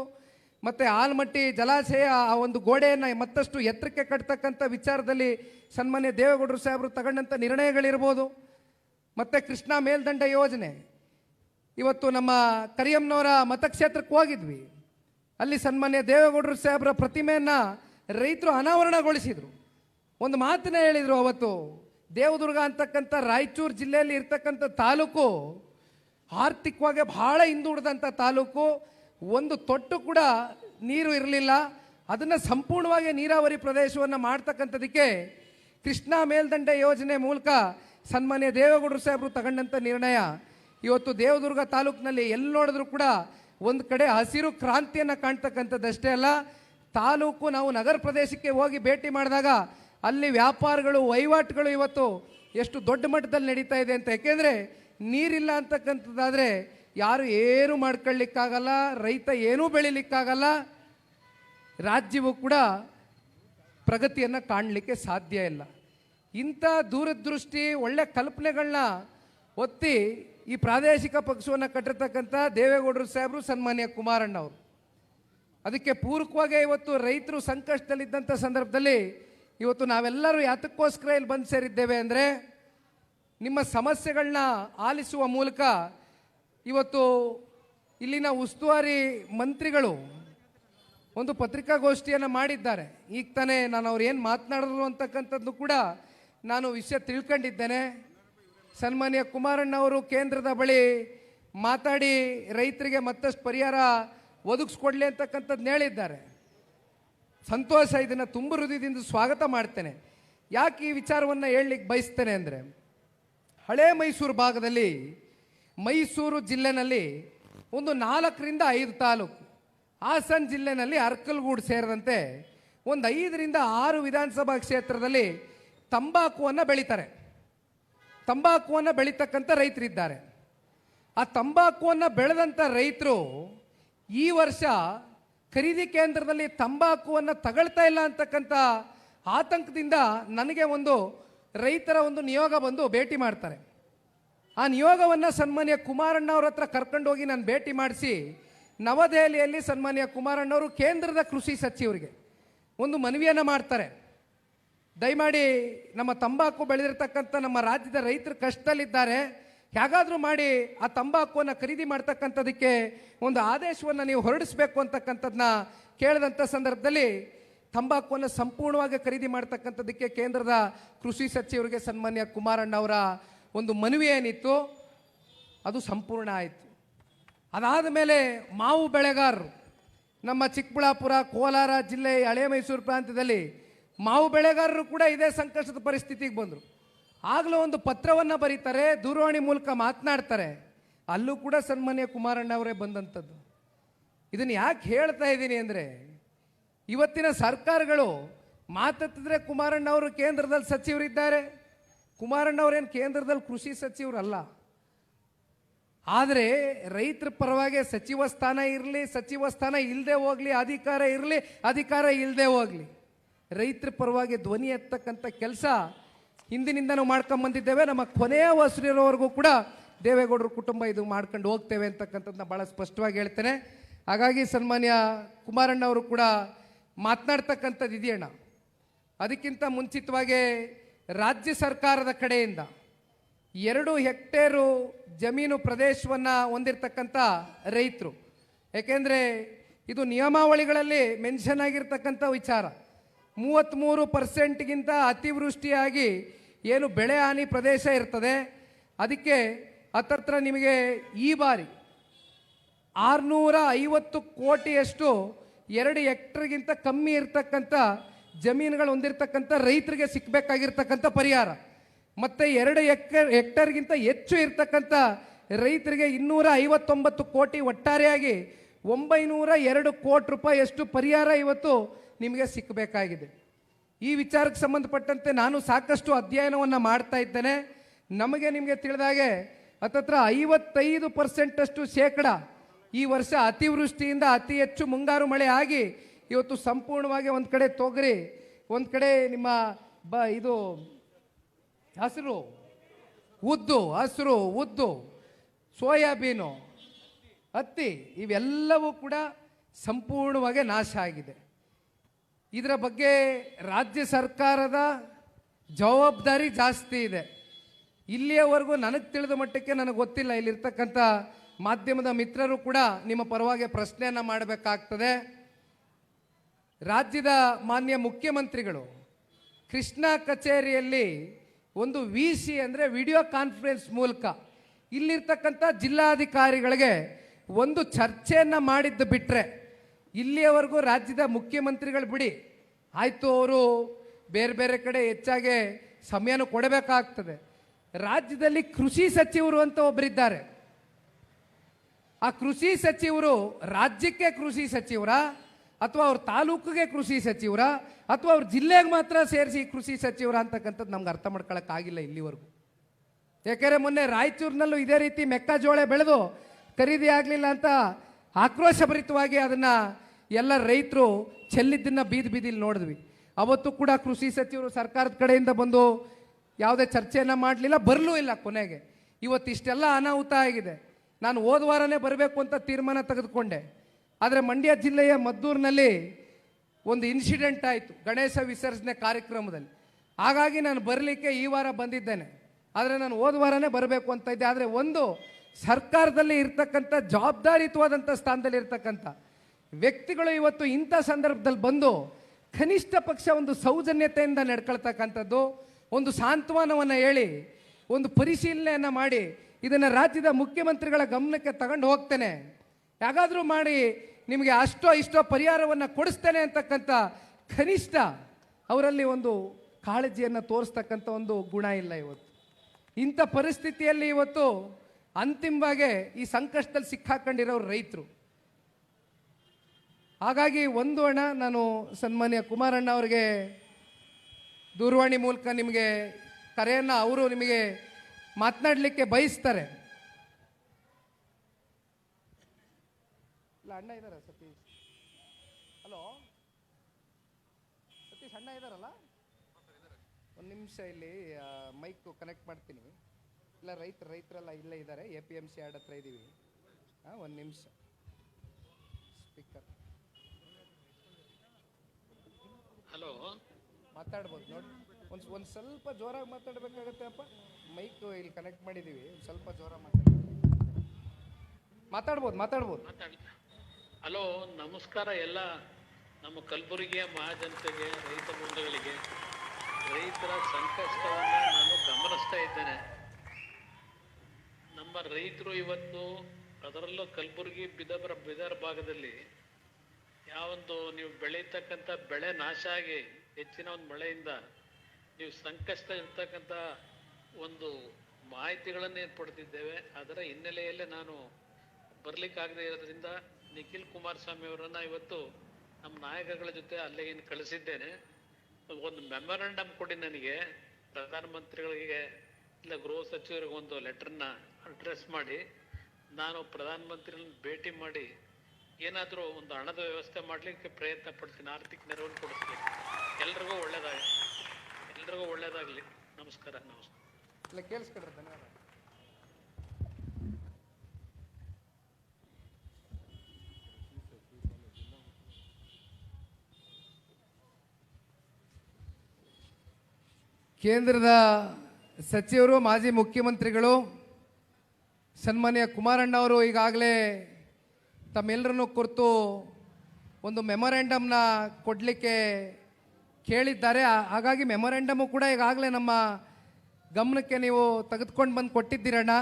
ಮತ್ತು ಆಲ್ಮಟ್ಟಿ ಜಲಾಶಯ, ಆ ಒಂದು ಗೋಡೆಯನ್ನು ಮತ್ತಷ್ಟು ಎತ್ತರಕ್ಕೆ ಕಟ್ತಕ್ಕಂಥ ವಿಚಾರದಲ್ಲಿ ಸನ್ಮಾನ್ಯ ದೇವೇಗೌಡರು ಸಾಹೇಬರು ತಗೊಂಡಂಥ ನಿರ್ಣಯಗಳಿರ್ಬೋದು. ಮತ್ತು ಕೃಷ್ಣ ಮೇಲ್ದಂಡ ಯೋಜನೆ. ಇವತ್ತು ನಮ್ಮ ಕರಿಯಮ್ಮನವರ ಮತಕ್ಷೇತ್ರಕ್ಕೆ ಹೋಗಿದ್ವಿ. ಅಲ್ಲಿ ಸನ್ಮಾನ್ಯ ದೇವೇಗೌಡರು ಸಾಹೇಬರ ಪ್ರತಿಮೆಯನ್ನು ರೈತರು ಅನಾವರಣಗೊಳಿಸಿದರು. ಒಂದು ಮಾತನ್ನ ಹೇಳಿದರು ಅವತ್ತು, ದೇವದುರ್ಗ ಅಂತಕ್ಕಂಥ ರಾಯಚೂರು ಜಿಲ್ಲೆಯಲ್ಲಿ ಇರ್ತಕ್ಕಂಥ ತಾಲೂಕು ಆರ್ಥಿಕವಾಗಿ ಬಹಳ ಹಿಂದುಳಿದಂಥ ತಾಲೂಕು, ಒಂದು ತೊಟ್ಟು ಕೂಡ ನೀರು ಇರಲಿಲ್ಲ. ಅದನ್ನು ಸಂಪೂರ್ಣವಾಗಿ ನೀರಾವರಿ ಪ್ರದೇಶವನ್ನು ಮಾಡ್ತಕ್ಕಂಥದಕ್ಕೆ ಕೃಷ್ಣಾ ಮೇಲ್ದಂಡೆ ಯೋಜನೆ ಮೂಲಕ ಸನ್ಮಾನ್ಯ ದೇವೇಗೌಡರು ಸಾಹೇಬರು ತಗೊಂಡಂಥ ನಿರ್ಣಯ. ಇವತ್ತು ದೇವದುರ್ಗ ತಾಲೂಕಿನಲ್ಲಿ ಎಲ್ಲಿ ನೋಡಿದ್ರು ಕೂಡ ಒಂದು ಕಡೆ ಹಸಿರು ಕ್ರಾಂತಿಯನ್ನು ಕಾಣ್ತಕ್ಕಂಥದ್ದಷ್ಟೇ ಅಲ್ಲ. ತಾಲೂಕು ನಾವು ನಗರ ಪ್ರದೇಶಕ್ಕೆ ಹೋಗಿ ಭೇಟಿ ಮಾಡಿದಾಗ ಅಲ್ಲಿ ವ್ಯಾಪಾರಗಳು, ವಹಿವಾಟುಗಳು ಇವತ್ತು ಎಷ್ಟು ದೊಡ್ಡ ಮಟ್ಟದಲ್ಲಿ ನಡೀತಾ ಇದೆ ಅಂತ. ಯಾಕೆಂದರೆ ನೀರಿಲ್ಲ ಅಂತಕ್ಕಂಥದ್ದಾದರೆ ಯಾರು ಏನು ಮಾಡ್ಕೊಳ್ಳಿಕ್ಕಾಗಲ್ಲ, ರೈತ ಏನೂ ಬೆಳಿಲಿಕ್ಕಾಗಲ್ಲ, ರಾಜ್ಯವು ಕೂಡ ಪ್ರಗತಿಯನ್ನು ಕಾಣಲಿಕ್ಕೆ ಸಾಧ್ಯ ಇಲ್ಲ. ಇಂಥ ದೂರದೃಷ್ಟಿ, ಒಳ್ಳೆ ಕಲ್ಪನೆಗಳನ್ನ ಒತ್ತಿ ಈ ಪ್ರಾದೇಶಿಕ ಪಕ್ಷವನ್ನು ಕಟ್ಟಿರ್ತಕ್ಕಂಥ ದೇವೇಗೌಡರು ಸಾಹೇಬರು, ಸನ್ಮಾನ್ಯ ಕುಮಾರಣ್ಣ ಅವರು ಅದಕ್ಕೆ ಪೂರಕವಾಗಿ ಇವತ್ತು ರೈತರು ಸಂಕಷ್ಟದಲ್ಲಿದ್ದಂಥ ಸಂದರ್ಭದಲ್ಲಿ ಇವತ್ತು ನಾವೆಲ್ಲರೂ ಯಾತಕ್ಕೋಸ್ಕರ ಇಲ್ಲಿ ಬಂದು ಸೇರಿದ್ದೇವೆ ಅಂದರೆ ನಿಮ್ಮ ಸಮಸ್ಯೆಗಳನ್ನ ಆಲಿಸುವ ಮೂಲಕ ಇವತ್ತು ಇಲ್ಲಿನ ಉಸ್ತುವಾರಿ ಮಂತ್ರಿಗಳು ಒಂದು ಪತ್ರಿಕಾಗೋಷ್ಠಿಯನ್ನು ಮಾಡಿದ್ದಾರೆ. ಈಗ ತಾನೇ ನಾನು ಅವ್ರು ಏನು ಮಾತನಾಡಿದ್ರು ಅಂತಕ್ಕಂಥದ್ದು ಕೂಡ ನಾನು ವಿಷಯ ತಿಳ್ಕೊಂಡಿದ್ದೇನೆ. ಸನ್ಮಾನ್ಯ ಕುಮಾರಣ್ಣ ಅವರು ಕೇಂದ್ರದ ಬಳಿ ಮಾತಾಡಿ ರೈತರಿಗೆ ಮತ್ತಷ್ಟು ಪರಿಹಾರ ಒದಗಿಸ್ಕೊಡ್ಲಿ ಅಂತಕ್ಕಂಥದ್ದು ಹೇಳಿದ್ದಾರೆ. ಸಂತೋಷ ಇದನ್ನು ತುಂಬ ಹೃದಯದಿಂದ ಸ್ವಾಗತ ಮಾಡ್ತೇನೆ. ಯಾಕೆ ಈ ವಿಚಾರವನ್ನು ಹೇಳಲಿಕ್ಕೆ ಬಯಸ್ತೇನೆ ಅಂದರೆ ಹಳೇ ಮೈಸೂರು ಭಾಗದಲ್ಲಿ ಮೈಸೂರು ಜಿಲ್ಲೆನಲ್ಲಿ ಒಂದು ನಾಲ್ಕರಿಂದ ಐದು ತಾಲೂಕು, ಹಾಸನ ಜಿಲ್ಲೆನಲ್ಲಿ ಅರ್ಕಲ್ಗೂಡು ಸೇರಿದಂತೆ ಒಂದು ಐದರಿಂದ ಆರು ವಿಧಾನಸಭಾ ಕ್ಷೇತ್ರದಲ್ಲಿ ತಂಬಾಕುವನ್ನು ಬೆಳೀತಾರೆ. ತಂಬಾಕುವನ್ನು ಬೆಳೀತಕ್ಕಂಥ ರೈತರಿದ್ದಾರೆ. ಆ ತಂಬಾಕುವನ್ನು ಬೆಳೆದಂಥ ರೈತರು ಈ ವರ್ಷ ಖರೀದಿ ಕೇಂದ್ರದಲ್ಲಿ ತಂಬಾಕುವನ್ನು ತಗೊಳ್ತಾ ಇಲ್ಲ ಅಂತಕ್ಕಂಥ ಆತಂಕದಿಂದ ನನಗೆ ಒಂದು ರೈತರ ಒಂದು ನಿಯೋಗ ಬಂದು ಭೇಟಿ ಮಾಡ್ತಾರೆ. ಆ ನಿಯೋಗವನ್ನು ಸನ್ಮಾನ್ಯ ಕುಮಾರಣ್ಣ ಅವ್ರ ಹತ್ರ ಕರ್ಕೊಂಡೋಗಿ ನಾನು ಭೇಟಿ ಮಾಡಿಸಿ, ನವದೆಹಲಿಯಲ್ಲಿ ಸನ್ಮಾನ್ಯ ಕುಮಾರಣ್ಣವರು ಕೇಂದ್ರದ ಕೃಷಿ ಸಚಿವರಿಗೆ ಒಂದು ಮನವಿಯನ್ನು ಮಾಡ್ತಾರೆ. ದಯಮಾಡಿ ನಮ್ಮ ತಂಬಾಕು ಬೆಳೆದಿರ್ತಕ್ಕಂಥ ನಮ್ಮ ರಾಜ್ಯದ ರೈತರು ಕಷ್ಟದಲ್ಲಿದ್ದಾರೆ. ಹೇಗಾದರೂ ಮಾಡಿ ಆ ತಂಬಾಕುವನ್ನು ಖರೀದಿ ಮಾಡ್ತಕ್ಕಂಥದಕ್ಕೆ ಒಂದು ಆದೇಶವನ್ನು ನೀವು ಹೊರಡಿಸ್ಬೇಕು ಅಂತಕ್ಕಂಥದ್ದನ್ನ ಕೇಳಿದಂಥ ಸಂದರ್ಭದಲ್ಲಿ ತಂಬಾಕುವನ್ನು ಸಂಪೂರ್ಣವಾಗಿ ಖರೀದಿ ಮಾಡ್ತಕ್ಕಂಥದ್ದಕ್ಕೆ ಕೇಂದ್ರದ ಕೃಷಿ ಸಚಿವರಿಗೆ ಸನ್ಮಾನ್ಯ ಕುಮಾರಣ್ಣ ಅವರ ಒಂದು ಮನವಿ ಏನಿತ್ತು? ಅದು ಸಂಪೂರ್ಣ ಆಯಿತು. ಅದಾದ ಮೇಲೆ ಮಾವು ಬೆಳೆಗಾರರು, ನಮ್ಮ ಚಿಕ್ಕಬಳ್ಳಾಪುರ, ಕೋಲಾರ ಜಿಲ್ಲೆ, ಹಳೆ ಮೈಸೂರು ಪ್ರಾಂತ್ಯದಲ್ಲಿ ಮಾವು ಬೆಳೆಗಾರರು ಕೂಡ ಇದೇ ಸಂಕಷ್ಟದ ಪರಿಸ್ಥಿತಿಗೆ ಬಂದರು. ಆಗಲೂ ಒಂದು ಪತ್ರವನ್ನು ಬರೀತಾರೆ, ದೂರವಾಣಿ ಮೂಲಕ ಮಾತನಾಡ್ತಾರೆ. ಅಲ್ಲೂ ಕೂಡ ಸನ್ಮಾನ್ಯ ಕುಮಾರಣ್ಣ ಅವರೇ ಬಂದಂಥದ್ದು. ಇದನ್ನು ಯಾಕೆ ಹೇಳ್ತಾ ಇದ್ದೀನಿ ಅಂದರೆ ಇವತ್ತಿನ ಸರ್ಕಾರಗಳು ಮಾತತ್ತಿದ್ರೆ ಕುಮಾರಣ್ಣ ಅವರು ಕೇಂದ್ರದಲ್ಲಿ ಸಚಿವರಿದ್ದಾರೆ. ಕುಮಾರಣ್ಣ ಅವರೇನು ಕೇಂದ್ರದಲ್ಲಿ ಕೃಷಿ ಸಚಿವರಲ್ಲ. ಆದರೆ ರೈತರ ಪರವಾಗಿ ಸಚಿವ ಸ್ಥಾನ ಇರಲಿ, ಸಚಿವ ಸ್ಥಾನ ಇಲ್ಲದೆ ಹೋಗಲಿ, ಅಧಿಕಾರ ಇರಲಿ, ಅಧಿಕಾರ ಇಲ್ಲದೆ ಹೋಗಲಿ. ರೈತರ ಪರವಾಗಿ ಧ್ವನಿ ಎತ್ತಕ್ಕಂಥ ಕೆಲಸ ಹಿಂದಿನಿಂದ ನಾವು ಮಾಡ್ಕೊಂಡ್ ಬಂದಿದ್ದೇವೆ. ನಮ್ಮ ಕೊನೆಯ ಹೊಸರಿರೋವರೆಗೂ ಕೂಡ ದೇವೇಗೌಡರ ಕುಟುಂಬ ಇದು ಮಾಡ್ಕೊಂಡು ಹೋಗ್ತೇವೆ ಅಂತಕ್ಕಂಥದ್ದನ್ನ ಭಾಳ ಸ್ಪಷ್ಟವಾಗಿ ಹೇಳ್ತೇನೆ. ಹಾಗಾಗಿ ಸನ್ಮಾನ್ಯ ಕುಮಾರಣ್ಣ ಅವರು ಕೂಡ ಮಾತನಾಡ್ತಕ್ಕಂಥದ್ದು ಇದೆಯಣ್ಣ. ಅದಕ್ಕಿಂತ ಮುಂಚಿತವಾಗಿ ರಾಜ್ಯ ಸರ್ಕಾರದ ಕಡೆಯಿಂದ ಎರಡು ಹೆಕ್ಟೇರು ಜಮೀನು ಪ್ರದೇಶವನ್ನು ಹೊಂದಿರತಕ್ಕಂಥ ರೈತರು. ಏಕೆಂದರೆ ಇದು ನಿಯಮಾವಳಿಗಳಲ್ಲಿ ಮೆನ್ಷನ್ ಆಗಿರ್ತಕ್ಕಂಥ ವಿಚಾರ. ಮೂವತ್ತ್ಮೂರು ಪರ್ಸೆಂಟ್ಗಿಂತ ಅತಿವೃಷ್ಟಿಯಾಗಿ ಏನು ಬೆಳೆ ಹಾನಿ ಪ್ರದೇಶ ಇರ್ತದೆ. ಅದಕ್ಕೆ ಹತ್ತತ್ರ ನಿಮಗೆ ಈ ಬಾರಿ ಆರುನೂರ ಐವತ್ತು ಕೋಟಿಯಷ್ಟು ಎರಡು ಹೆಕ್ಟರ್ಗಿಂತ ಕಮ್ಮಿ ಇರ್ತಕ್ಕಂಥ ಜಮೀನುಗಳು ಹೊಂದಿರತಕ್ಕಂಥ ರೈತರಿಗೆ ಸಿಕ್ಕಬೇಕಾಗಿರ್ತಕ್ಕಂಥ ಪರಿಹಾರ. ಮತ್ತು ಎರಡು ಎಕ್ಕರ್ ಹೆಕ್ಟರ್ಗಿಂತ ಹೆಚ್ಚು ಇರತಕ್ಕಂಥ ರೈತರಿಗೆ ಇನ್ನೂರ ಐವತ್ತೊಂಬತ್ತು ಕೋಟಿ ಒಟ್ಟಾರೆಯಾಗಿ ಒಂಬೈನೂರ ಎರಡು ಕೋಟಿ ರೂಪಾಯಿಯಷ್ಟು ಪರಿಹಾರ ಇವತ್ತು ನಿಮಗೆ ಸಿಕ್ಕಬೇಕಾಗಿದೆ ಈ ವಿಚಾರಕ್ಕೆ ಸಂಬಂಧಪಟ್ಟಂತೆ ನಾನು ಸಾಕಷ್ಟು ಅಧ್ಯಯನವನ್ನು ಮಾಡ್ತಾ ಇದ್ದೇನೆ. ನಮಗೆ ನಿಮಗೆ ತಿಳಿದಾಗೆ ಹತ್ತತ್ರ ಐವತ್ತೈದು ಪರ್ಸೆಂಟಷ್ಟು ಶೇಕಡ ಈ ವರ್ಷ ಅತಿವೃಷ್ಟಿಯಿಂದ ಅತಿ ಹೆಚ್ಚು ಮುಂಗಾರು ಮಳೆ ಆಗಿ ಇವತ್ತು ಸಂಪೂರ್ಣವಾಗಿ ಒಂದು ಕಡೆ ತೊಗರಿ, ಒಂದು ಕಡೆ ನಿಮ್ಮ ಬ, ಇದು ಹಸಿರು, ಉದ್ದು ಹಸಿರು, ಉದ್ದು, ಸೋಯಾಬೀನು, ಹತ್ತಿ ಇವೆಲ್ಲವೂ ಕೂಡ ಸಂಪೂರ್ಣವಾಗಿ ನಾಶ ಆಗಿದೆ. ಇದರ ಬಗ್ಗೆ ರಾಜ್ಯ ಸರ್ಕಾರದ ಜವಾಬ್ದಾರಿ ಜಾಸ್ತಿ ಇದೆ. ಇಲ್ಲಿಯವರೆಗೂ ನನಗೆ ತಿಳಿದ ಮಟ್ಟಕ್ಕೆ ನನಗೆ ಗೊತ್ತಿಲ್ಲ, ಇಲ್ಲಿರ್ತಕ್ಕಂಥ ಮಾಧ್ಯಮದ ಮಿತ್ರರು ಕೂಡ ನಿಮ್ಮ ಪರವಾಗಿ ಪ್ರಶ್ನೆಯನ್ನು ಮಾಡಬೇಕಾಗ್ತದೆ. ರಾಜ್ಯದ ಮಾನ್ಯ ಮುಖ್ಯಮಂತ್ರಿಗಳು, ಕೃಷ್ಣ ಕಚೇರಿಯಲ್ಲಿ ಒಂದು ವಿ ಸಿ ಅಂದರೆ ವಿಡಿಯೋ ಕಾನ್ಫರೆನ್ಸ್ ಮೂಲಕ ಇಲ್ಲಿರ್ತಕ್ಕಂಥ ಜಿಲ್ಲಾಧಿಕಾರಿಗಳಿಗೆ ಒಂದು ಚರ್ಚೆಯನ್ನು ಮಾಡಿದ್ದು ಬಿಟ್ಟರೆ ಇಲ್ಲಿಯವರೆಗೂ ರಾಜ್ಯದ ಮುಖ್ಯಮಂತ್ರಿಗಳು ಬಿಡಿ. ಆಯಿತು, ಅವರು ಬೇರೆ ಬೇರೆ ಕಡೆ ಹೆಚ್ಚಾಗಿ ಸಮಯನೂ ಕೊಡಬೇಕಾಗ್ತದೆ. ರಾಜ್ಯದಲ್ಲಿ ಕೃಷಿ ಸಚಿವರು ಅಂತ ಒಬ್ಬರಿದ್ದಾರೆ ಆ ಕೃಷಿ ಸಚಿವರು ರಾಜ್ಯಕ್ಕೆ ಕೃಷಿ ಸಚಿವರ ಅಥವಾ ಅವ್ರ ತಾಲೂಕಿಗೆ ಕೃಷಿ ಸಚಿವರ ಅಥವಾ ಅವ್ರ ಜಿಲ್ಲೆಗೆ ಮಾತ್ರ ಸೇರಿಸಿ ಕೃಷಿ ಸಚಿವರ ಅಂತಕ್ಕಂಥದ್ದು ನಮ್ಗೆ ಅರ್ಥ ಮಾಡ್ಕೊಳಕ್ಕಾಗಿಲ್ಲ ಇಲ್ಲಿವರೆಗೂ. ಯಾಕೆಂದರೆ ಮೊನ್ನೆ ರಾಯಚೂರಿನಲ್ಲೂ ಇದೇ ರೀತಿ ಮೆಕ್ಕಾಜೋಳ ಬೆಳೆದು ಖರೀದಿ ಆಗಲಿಲ್ಲ ಅಂತ ಆಕ್ರೋಶಭರಿತವಾಗಿ ಅದನ್ನು ಎಲ್ಲ ರೈತರು ಚೆಲ್ಲಿದ್ದನ್ನು ಬೀದಿ ಬೀದಿಲಿ ನೋಡಿದ್ವಿ. ಅವತ್ತು ಕೂಡ ಕೃಷಿ ಸಚಿವರು ಸರ್ಕಾರದ ಕಡೆಯಿಂದ ಬಂದು ಯಾವುದೇ ಚರ್ಚೆಯನ್ನು ಮಾಡಲಿಲ್ಲ, ಬರಲೂ ಇಲ್ಲ ಕೊನೆಗೆ. ಇವತ್ತು ಇಷ್ಟೆಲ್ಲ ಅನಾಹುತ ಆಗಿದೆ. ನಾನು ಹೋದ ವಾರನೇ ಬರಬೇಕು ಅಂತ ತೀರ್ಮಾನ ತೆಗೆದುಕೊಂಡೆ. ಆದರೆ ಮಂಡ್ಯ ಜಿಲ್ಲೆಯ ಮದ್ದೂರಿನಲ್ಲಿ ಒಂದು ಇನ್ಸಿಡೆಂಟ್ ಆಯಿತು, ಗಣೇಶ ವಿಸರ್ಜನೆ ಕಾರ್ಯಕ್ರಮದಲ್ಲಿ. ಹಾಗಾಗಿ ನಾನು ಬರಲಿಕ್ಕೆ ಈ ವಾರ ಬಂದಿದ್ದೇನೆ. ಆದರೆ ನಾನು ಹೋದ ವಾರನೇ ಬರಬೇಕು ಅಂತ ಇದ್ದೆ. ಆದರೆ ಒಂದು, ಸರ್ಕಾರದಲ್ಲಿ ಇರ್ತಕ್ಕಂಥ ಜವಾಬ್ದಾರಿಯುತವಾದಂಥ ಸ್ಥಾನದಲ್ಲಿ ಇರ್ತಕ್ಕಂಥ ವ್ಯಕ್ತಿಗಳು ಇವತ್ತು ಇಂಥ ಸಂದರ್ಭದಲ್ಲಿ ಬಂದು ಕನಿಷ್ಠ ಪಕ್ಷ ಒಂದು ಸೌಜನ್ಯತೆಯಿಂದ ನಡ್ಕೊಳ್ತಕ್ಕಂಥದ್ದು, ಒಂದು ಸಾಂತ್ವನವನ್ನು ಹೇಳಿ, ಒಂದು ಪರಿಶೀಲನೆಯನ್ನು ಮಾಡಿ ಇದನ್ನು ರಾಜ್ಯದ ಮುಖ್ಯಮಂತ್ರಿಗಳ ಗಮನಕ್ಕೆ ತಗೊಂಡು ಹೋಗ್ತೇನೆ. ಯಾಗಾದರೂ ಮಾಡಿ ನಿಮಗೆ ಅಷ್ಟೋ ಇಷ್ಟೋ ಪರಿಹಾರವನ್ನು ಕೊಡಿಸ್ತೇನೆ ಅಂತಕ್ಕಂಥ ಕನಿಷ್ಠ ಅವರಲ್ಲಿ ಒಂದು ಕಾಳಜಿಯನ್ನು ತೋರಿಸ್ತಕ್ಕಂಥ ಒಂದು ಗುಣ ಇಲ್ಲ ಇವತ್ತು. ಇಂಥ ಪರಿಸ್ಥಿತಿಯಲ್ಲಿ ಇವತ್ತು ಅಂತಿಮವಾಗಿ ಈ ಸಂಕಷ್ಟದಲ್ಲಿ ಸಿಕ್ಕಾಕೊಂಡಿರೋರು ರೈತರು. ಹಾಗಾಗಿ ಒಂದು ಅಣ್ಣ ನಾನು ಸನ್ಮಾನ್ಯ ಕುಮಾರಣ್ಣ ಅವರಿಗೆ ದೂರವಾಣಿ ಮೂಲಕ ನಿಮಗೆ ಕರೆಯನ್ನು ಅವರು ನಿಮಗೆ ಮಾತನಾಡಲಿಕ್ಕೆ ಬಯಸ್ತಾರೆ. ಇಲ್ಲ ಅಣ್ಣ ಇದ್ದಾರೆ ಸತೀಶ್. ಹಲೋ? ಸತೀಶ್ ಅಣ್ಣ ಇದ್ದಾರಲ್ಲ ಒಂದು ನಿಮಿಷ ಇಲ್ಲಿ ಮೈಕ್ ಕನೆಕ್ಟ್ ಮಾಡ್ತೀನಿ. ಇಲ್ಲ ರೈತರು ರೈತರೆಲ್ಲ ಇಲ್ಲೇ ಇದ್ದಾರೆ A P M C yard ಹತ್ರ ಇದ್ದೀವಿ ಹಾಂ ಒಂದು ನಿಮಿಷ. Speaker hello? ಮಾತಾಡ್ಬೋದು ನೋಡಿ. ಒಂದು ಒಂದು ಸ್ವಲ್ಪ ಜೋರಾಗಿ ಮಾತಾಡಬೇಕಾಗತ್ತೆ ಅಪ್ಪ. ಮೈಕ್ ಇಲ್ಲಿ ಕನೆಕ್ಟ್ ಮಾಡಿದ್ದೀವಿ ಸ್ವಲ್ಪ ಜೋರ ಮಾತಾಡಿ. ಮಾತಾಡ್ಬೋದು ಮಾತಾಡ್ಬೋದು. ಮಾತಾಡಿ ಹಲೋ, ನಮಸ್ಕಾರ ಎಲ್ಲ ನಮ್ಮ ಕಲಬುರಗಿಯ ಮಹಾಜನತೆಗೆ, ರೈತ ಬಂಧುಗಳಿಗೆ. ರೈತರ ಸಂಕಷ್ಟವನ್ನು ನಾನು ಗಮನಿಸ್ತಾ ಇದ್ದೇನೆ. ನಮ್ಮ ರೈತರು ಇವತ್ತು ಅದರಲ್ಲೂ ಕಲಬುರಗಿ ಬಿದರ ಬಿದರ್ ಭಾಗದಲ್ಲಿ ಯಾವೊಂದು ನೀವು ಬೆಳೀತಕ್ಕಂಥ ಬೆಳೆ ನಾಶ ಆಗಿ ಹೆಚ್ಚಿನ ಒಂದು ಮಳೆಯಿಂದ ನೀವು ಸಂಕಷ್ಟ ಇರ್ತಕ್ಕಂಥ ಒಂದು ಮಾಹಿತಿಗಳನ್ನು ಏರ್ಪಡ್ತಿದ್ದೇವೆ ಅದರ ಹಿನ್ನೆಲೆಯಲ್ಲಿ ನಾನು ಬರಲಿಕ್ಕಾಗದೇ ಇರೋದ್ರಿಂದ ನಿಖಿಲ್ ಕುಮಾರಸ್ವಾಮಿ ಅವರನ್ನು ಇವತ್ತು ನಮ್ಮ ನಾಯಕಗಳ ಜೊತೆ ಅಲ್ಲಿಗೆ ಕಳಿಸಿದ್ದೇನೆ. ಒಂದು ಮೆಮೊರಂಡಮ್ ಕೊಡಿ ನನಗೆ. ಪ್ರಧಾನಮಂತ್ರಿಗಳಿಗೆ ಇಲ್ಲ ಗೃಹ ಸಚಿವರಿಗೆ ಒಂದು ಲೆಟರ್ನ ಅಡ್ರೆಸ್ ಮಾಡಿ. ನಾನು ಪ್ರಧಾನಮಂತ್ರಿಗಳನ್ನ ಭೇಟಿ ಮಾಡಿ ಏನಾದರೂ ಒಂದು ಹಣದ ವ್ಯವಸ್ಥೆ ಮಾಡಲಿಕ್ಕೆ ಪ್ರಯತ್ನ ಪಡ್ತೀನಿ. ಆರ್ಥಿಕ ನೆರವನ್ನು ಕೊಡಿಸ್ತೀನಿ ಎಲ್ರಿಗೂ ಒಳ್ಳೇದಾಗಲಿ. ಎಲ್ರಿಗೂ ಒಳ್ಳೇದಾಗಲಿ. ನಮಸ್ಕಾರ ನಮಸ್ಕಾರ ಇಲ್ಲ ಕೇಳಿಸ್ಕೊಡ್ರಿ, ಧನ್ಯವಾದ. ಕೇಂದ್ರದ ಸಚಿವರು, ಮಾಜಿ ಮುಖ್ಯಮಂತ್ರಿಗಳು, ಸನ್ಮಾನ್ಯ ಕುಮಾರಣ್ಣ ಅವರು ಈಗಾಗಲೇ ತಮ್ಮೆಲ್ಲರನ್ನು ಕುರಿತು ಒಂದು ಮೆಮೊರೆಂಡಮ್ನ ಕೊಡಲಿಕ್ಕೆ ಕೇಳಿದ್ದಾರೆ. ಹಾಗಾಗಿ ಮೆಮೊರೆಂಡಮು ಕೂಡ ಈಗಾಗಲೇ ನಮ್ಮ ಗಮನಕ್ಕೆ ನೀವು ತೆಗೆದುಕೊಂಡು ಬಂದು ಕೊಟ್ಟಿದ್ದೀರಣ್ಣ.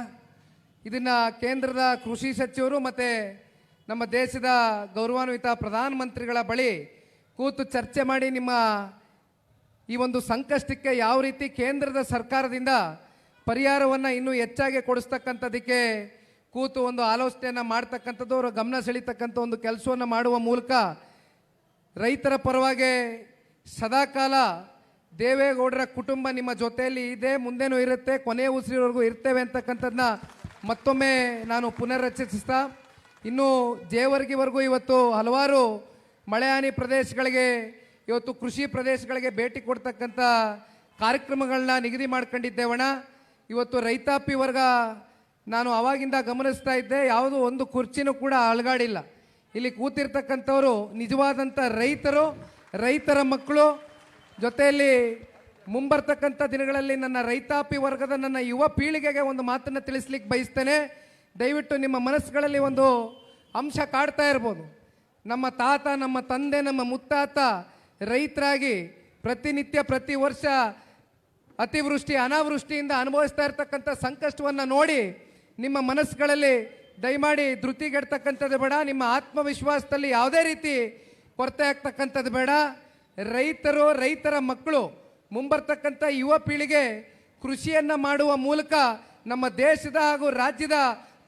ಇದನ್ನು ಕೇಂದ್ರದ ಕೃಷಿ ಸಚಿವರು ಮತ್ತು ನಮ್ಮ ದೇಶದ ಗೌರವಾನ್ವಿತ ಪ್ರಧಾನಮಂತ್ರಿಗಳ ಬಳಿ ಕೂತು ಚರ್ಚೆ ಮಾಡಿ ನಿಮ್ಮ ಈ ಒಂದು ಸಂಕಷ್ಟಕ್ಕೆ ಯಾವ ರೀತಿ ಕೇಂದ್ರದ ಸರ್ಕಾರದಿಂದ ಪರಿಹಾರವನ್ನು ಇನ್ನೂ ಹೆಚ್ಚಾಗಿ ಕೊಡಿಸ್ತಕ್ಕಂಥದ್ದಕ್ಕೆ ಕೂತು ಒಂದು ಆಲೋಚನೆಯನ್ನು ಮಾಡ್ತಕ್ಕಂಥದ್ದು, ಅವರ ಗಮನ ಸೆಳೀತಕ್ಕಂಥ ಒಂದು ಕೆಲಸವನ್ನು ಮಾಡುವ ಮೂಲಕ ರೈತರ ಪರವಾಗಿ ಸದಾಕಾಲ ದೇವೇಗೌಡರ ಕುಟುಂಬ ನಿಮ್ಮ ಜೊತೆಯಲ್ಲಿ ಇದೆ, ಮುಂದೆನೂ ಇರುತ್ತೆ ಕೊನೆಯ ಉಸಿರಿವರೆಗೂ ಇರ್ತೇವೆ ಅಂತಕ್ಕಂಥದ್ದನ್ನ ಮತ್ತೊಮ್ಮೆ ನಾನು ಪುನರ್ರಚಿಸ್ತಾ, ಇನ್ನು ಜೇವರ್ಗಿವರೆಗೂ ಇವತ್ತು ಹಲವಾರು ಮಳೆಹಾನಿ ಪ್ರದೇಶಗಳಿಗೆ, ಇವತ್ತು ಕೃಷಿ ಪ್ರದೇಶಗಳಿಗೆ ಭೇಟಿ ಕೊಡ್ತಕ್ಕಂಥ ಕಾರ್ಯಕ್ರಮಗಳನ್ನ ನಿಗದಿ ಮಾಡ್ಕೊಂಡಿದ್ದೇವಣ ಇವತ್ತು ರೈತಾಪಿ ವರ್ಗ ನಾನು ಅವಾಗಿಂದ ಗಮನಿಸ್ತಾ ಇದ್ದೆ, ಯಾವುದೋ ಒಂದು ಕುರ್ಚಿನೂ ಕೂಡ ಅಳಗಾಡಿಲ್ಲ. ಇಲ್ಲಿ ಕೂತಿರ್ತಕ್ಕಂಥವರು ನಿಜವಾದಂಥ ರೈತರು, ರೈತರ ಮಕ್ಕಳು ಜೊತೆಯಲ್ಲಿ ಮುಂಬರ್ತಕ್ಕಂಥ ದಿನಗಳಲ್ಲಿ ನನ್ನ ರೈತಾಪಿ ವರ್ಗದ ನನ್ನ ಯುವ ಪೀಳಿಗೆಗೆ ಒಂದು ಮಾತನ್ನು ತಿಳಿಸ್ಲಿಕ್ಕೆ ಬಯಸ್ತೇನೆ. ದಯವಿಟ್ಟು ನಿಮ್ಮ ಮನಸ್ಸುಗಳಲ್ಲಿ ಒಂದು ಅಂಶ ಕಾಡ್ತಾ ಇರ್ಬೋದು. ನಮ್ಮ ತಾತ, ನಮ್ಮ ತಂದೆ, ನಮ್ಮ ಮುತ್ತಾತ ರೈತರಾಗಿ ಪ್ರತಿನಿತ್ಯ, ಪ್ರತಿ ವರ್ಷ ಅತಿವೃಷ್ಟಿ, ಅನಾವೃಷ್ಟಿಯಿಂದ ಅನುಭವಿಸ್ತಾ ಇರ್ತಕ್ಕಂಥ ಸಂಕಷ್ಟವನ್ನು ನೋಡಿ ನಿಮ್ಮ ಮನಸ್ಸುಗಳಲ್ಲಿ ದಯಮಾಡಿ ಧೃತಿಗೆಡ್ತಕ್ಕಂಥದ್ದು ಬೇಡ. ನಿಮ್ಮ ಆತ್ಮವಿಶ್ವಾಸದಲ್ಲಿ ಯಾವುದೇ ರೀತಿ ಕೊರತೆ ಆಗ್ತಕ್ಕಂಥದ್ದು ಬೇಡ. ರೈತರು, ರೈತರ ಮಕ್ಕಳು ಮುಂಬರ್ತಕ್ಕಂಥ ಯುವ ಪೀಳಿಗೆ ಕೃಷಿಯನ್ನು ಮಾಡುವ ಮೂಲಕ ನಮ್ಮ ದೇಶದ ಹಾಗೂ ರಾಜ್ಯದ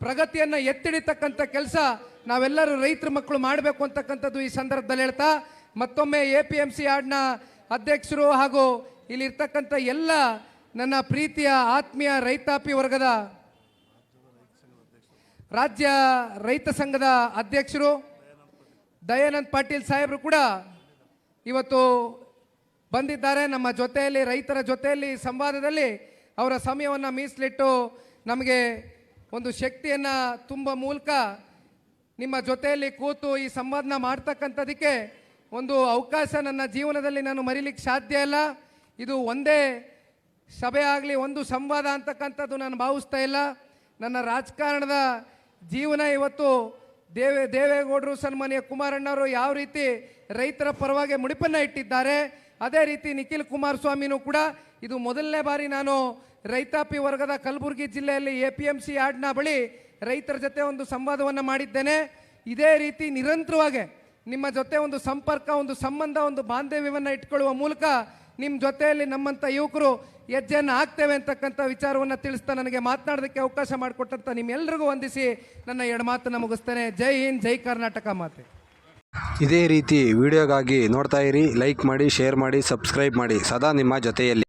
ಪ್ರಗತಿಯನ್ನು ಎತ್ತಿಡಿತಕ್ಕಂಥ ಕೆಲಸ ನಾವೆಲ್ಲರೂ ರೈತರ ಮಕ್ಕಳು ಮಾಡಬೇಕು ಅಂತಕ್ಕಂಥದ್ದು ಈ ಸಂದರ್ಭದಲ್ಲಿ ಹೇಳ್ತಾ, ಮತ್ತೊಮ್ಮೆ ಎ ಪಿ ಎಂ ಸಿ ಆಡ್ನ ಅಧ್ಯಕ್ಷರು ಹಾಗೂ ಇಲ್ಲಿರ್ತಕ್ಕಂಥ ಎಲ್ಲ ನನ್ನ ಪ್ರೀತಿಯ ಆತ್ಮೀಯ ರೈತಾಪಿ ವರ್ಗದ ರಾಜ್ಯ ರೈತ ಸಂಘದ ಅಧ್ಯಕ್ಷರು, ದಯಾನಂದ್ ಪಾಟೀಲ್ ಸಾಹೇಬರು ಕೂಡ ಇವತ್ತು ಬಂದಿದ್ದಾರೆ ನಮ್ಮ ಜೊತೆಯಲ್ಲಿ, ರೈತರ ಜೊತೆಯಲ್ಲಿ ಸಂವಾದದಲ್ಲಿ ಅವರ ಸಮಯವನ್ನು ಮೀಸಲಿಟ್ಟು ನಮಗೆ ಒಂದು ಶಕ್ತಿಯನ್ನು ತುಂಬ ಮೂಲಕ ನಿಮ್ಮ ಜೊತೆಯಲ್ಲಿ ಕೂತು ಈ ಸಂವಾದನ ಮಾಡ್ತಕ್ಕಂಥದಕ್ಕೆ ಒಂದು ಅವಕಾಶ ನನ್ನ ಜೀವನದಲ್ಲಿ ನಾನು ಮರೀಲಿಕ್ಕೆ ಸಾಧ್ಯ ಇಲ್ಲ. ಇದು ಒಂದೇ ಸಭೆ ಆಗಲಿ, ಒಂದು ಸಂವಾದ ಅಂತಕ್ಕಂಥದ್ದು ನಾನು ಭಾವಿಸ್ತಾ ಇಲ್ಲ. ನನ್ನ ರಾಜಕಾರಣದ ಜೀವನ ಇವತ್ತು ದೇವೇ, ದೇವೇಗೌಡರು, ಸನ್ಮಾನ್ಯ ಕುಮಾರಣ್ಣವರು ಯಾವ ರೀತಿ ರೈತರ ಪರವಾಗಿ ಮುಡಿಪನ್ನು ಇಟ್ಟಿದ್ದಾರೆ, ಅದೇ ರೀತಿ ನಿಖಿಲ್ ಕುಮಾರಸ್ವಾಮಿನೂ ಕೂಡ ಇದು ಮೊದಲನೇ ಬಾರಿ ನಾನು ರೈತಾಪಿ ವರ್ಗದ ಕಲಬುರಗಿ ಜಿಲ್ಲೆಯಲ್ಲಿ ಎ ಪಿ ಎಂ ಸಿ ಯಾರ್ಡ್ನ ಬಳಿ ರೈತರ ಜೊತೆ ಒಂದು ಸಂವಾದವನ್ನು ಮಾಡಿದ್ದೇನೆ. ಇದೇ ರೀತಿ ನಿರಂತರವಾಗಿ ನಿಮ್ಮ ಜೊತೆ ಒಂದು ಸಂಪರ್ಕ, ಒಂದು ಸಂಬಂಧ, ಒಂದು ಬಾಂಧವ್ಯವನ್ನು ಇಟ್ಕೊಳ್ಳುವ ಮೂಲಕ ನಿಮ್ಮ ಜೊತೆಯಲ್ಲಿ ನಮ್ಮಂಥ ಯುವಕರು ಹೆಜ್ಜೆಯನ್ನು ಹಾಕ್ತೇವೆ ಅಂತಕ್ಕಂಥ ವಿಚಾರವನ್ನು ತಿಳಿಸ್ತಾ ನನಗೆ ಮಾತನಾಡೋದಕ್ಕೆ ಅವಕಾಶ ಮಾಡಿಕೊಟ್ಟಂಥ ನಿಮ್ಮೆಲ್ಲರಿಗೂ ವಂದಿಸಿ ನನ್ನ ಎರಡು ಮಾತನ್ನು ಮುಗಿಸ್ತೇನೆ. ಜೈ ಹಿಂದ್, ಜೈ ಕರ್ನಾಟಕ ಮಾತೆ. ಇದೇ ರೀತಿ ವಿಡಿಯೋಗಾಗಿ ನೋಡ್ತಾ ಇರಿ, ಲೈಕ್ ಮಾಡಿ, ಶೇರ್ ಮಾಡಿ, ಸಬ್ಸ್ಕ್ರೈಬ್ ಮಾಡಿ. ಸದಾ ನಿಮ್ಮ ಜೊತೆಯಲ್ಲಿ.